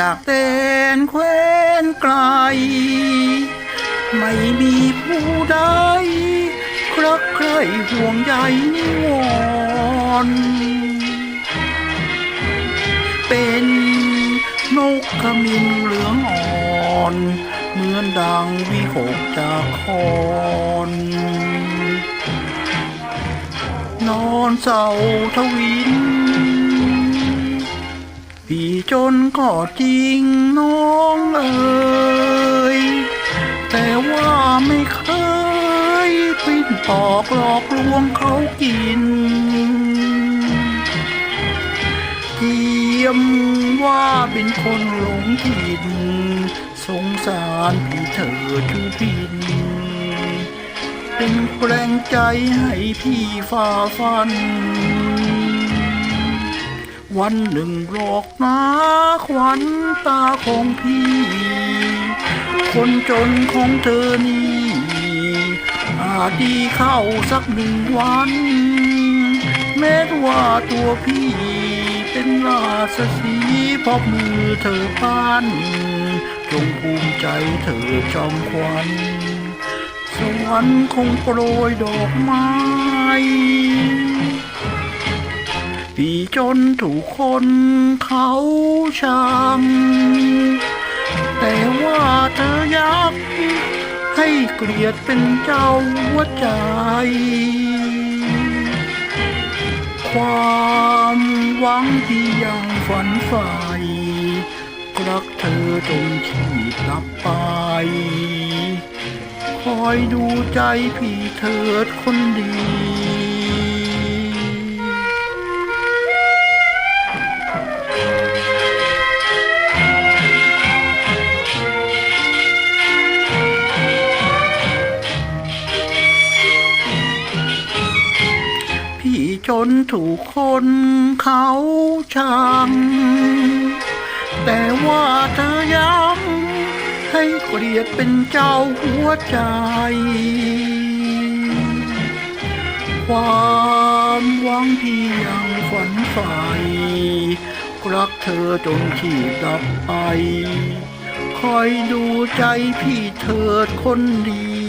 จากแดนแควนไกล ไม่มีผู้ใดครักใครห่วงใยนิวรเป็นนกขมิ้นเหลืองอ่อน เหมือนดังวิหกจากคอนนอนเศร้าทวิน พี่จนก็จริงน้องเอ๋ยแต่ว่าไม่เคยปิ้นปอกหลอกลวงเขากินเทียมว่าเป็นคนหลงถิ่นสงสารพี่เธอทุพินเป็นแรงใจให้พี่ฝ่าฟัน วันหนึ่งหลอกนะขวัญตาของพี่ คนจนของเธอนี่อาจดีเข้าสักหนึ่งวัน แม้ว่าตัวพี่เป็นราชสีเพราะมือเธอปั้นจงภูมิใจเธอจอมควันสวรรค์คงโปรยดอกไม้ พี่จนถูกคนเขาชังแต่ว่าเธอยักให้เกลียดเป็นเจ้าหัวใจ ความหวังที่ยังฝันใฝ่รักเธอจนชีพลับไปคอยดูใจพี่เถิดคนดี พี่จนถูกคนเขาชัง แต่ว่าเธอย้ำให้เกลียดเป็นเจ้าหัวใจ ความหวังที่ยังฝันใฝ่รักเธอจนชีพดับไป คอยดูใจพี่เถิดคนดี